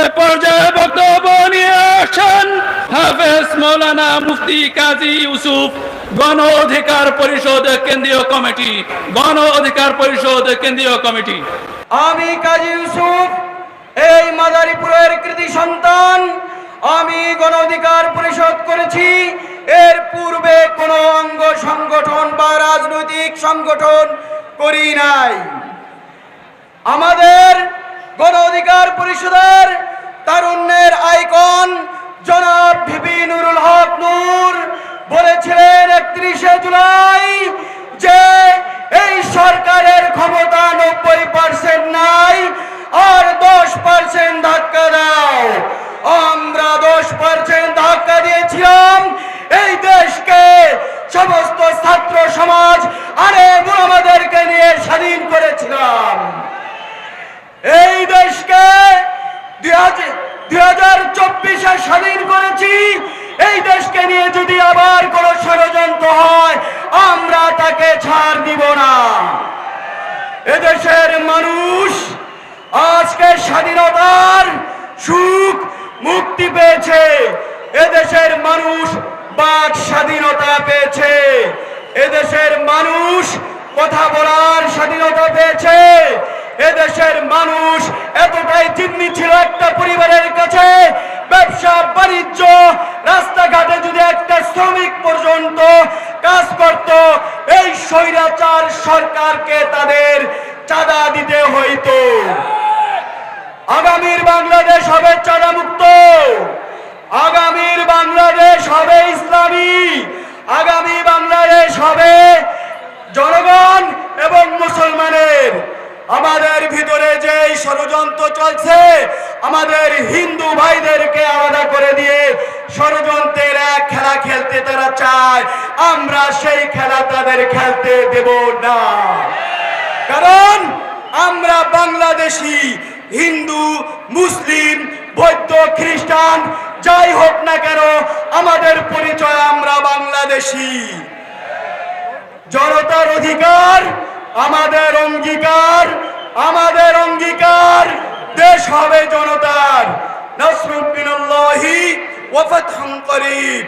এ পর্যায়ে বক্তব্য নিয়ে আসছেন হাফেজ মৌলানা মুফতি কাজী ইউসুফ গণ অধিকার পরিষদ কেন্দ্রীয় কমিটি। গণ অধিকার পরিষদ কেন্দ্রীয় কমিটি। আমি কাজী ইউসুফ, এই মাদারীপুরের কৃতি সন্তান। আমি গণ অধিকার পরিষদ করেছি। এর পূর্বে কোনো অঙ্গ সংগঠন বা রাজনৈতিক সংগঠন করি নাই। আমাদের গণ অধিকার পরিষদের তারুণ্যের আইকন জনাব ভিপি নুরুল হক নূর বলেছিলেন একত্রিশে জুলাই যে এই সরকারের ক্ষমতা নব্বই পার্সেন্ট নাই, আর দশ পার্সেন্ট ধাক্কা দাও। আমরা দশ পার্সেন্ট ধাক্কা দিয়েছিলাম। এই দেশকে সমস্ত ছাত্র সমাজ আরে আমাদেরকে নিয়ে স্বাধীন করেছিলাম এই দেশকে দুই হাজার চব্বিশে স্বাধীন করেছি। এই দেশকে নিয়ে যদি আবার কোন ষড়যন্ত্র হয়, আমরা তাকে ছাড় দিব না। এদেশের মানুষ আজকে স্বাধীনতার সুখ মুক্তি পেয়েছে। এদেশের মানুষ বাক স্বাধীনতা পেয়েছে। এদেশের মানুষ কথা বলার স্বাধীনতা পেয়েছে। এদেশের মানুষ এতটাই জিম্মি ছিল একটা পরিবারের কাছে ব্যবসা বাণিজ্য রাস্তাঘাটে যদি একটা শ্রমিক পর্যন্ত কাজ করত এই স্বৈরাচার সরকারকে তাদের চাঁদা দিতে হইতো। আগামীর বাংলাদেশ হবে চাঁদা মুক্ত আগামীর বাংলাদেশ হবে ইসলামী। আগামী বাংলাদেশ হবে জনগণ এবং মুসলমানের। আমাদের ভিতরে যে ষড়যন্ত্র চলছে, আমাদের হিন্দু ভাইদেরকে আলাদা করে দিয়ে ষড়যন্ত্রের আমরা সেই খেলা তাদের খেলতে দেব না। কারণ আমরা বাংলাদেশি, হিন্দু, মুসলিম, বৌদ্ধ, খ্রিস্টান, যাই হোক না কেন, আমাদের পরিচয় আমরা বাংলাদেশি। জনতার অধিকার আমাদের অঙ্গীকার আমাদের অঙ্গীকার, দেশ হবে জনতার। নসরুদ্দিন ওয়া ফাতহুন করিব